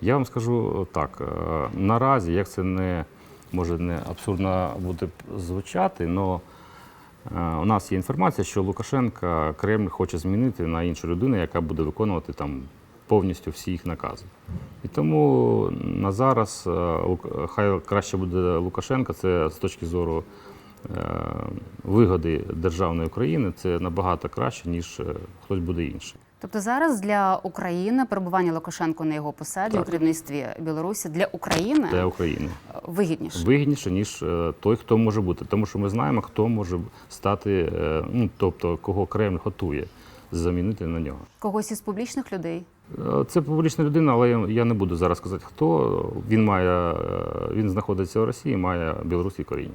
Я вам скажу так: е, наразі, як це не може не абсурдно буде звучати, але у нас є інформація, що Лукашенка Кремль хоче змінити на іншу людину, яка буде виконувати там повністю всі їх накази. І тому на зараз е, хай краще буде Лукашенка, це з точки зору е, вигоди державної України, це набагато краще, ніж хтось буде інший. Тобто зараз для України перебування Лукашенко на його посаді Так. у керівництві Білорусі для України для України. вигідніше. Вигідніше, ніж е, той, хто може бути. Тому що ми знаємо, хто може стати, е, ну тобто кого Кремль готує замінити на нього. Когось із публічних людей. Е, Це публічна людина, але я- не буду зараз казати, хто він має. Він знаходиться в Росії, має білоруське коріння.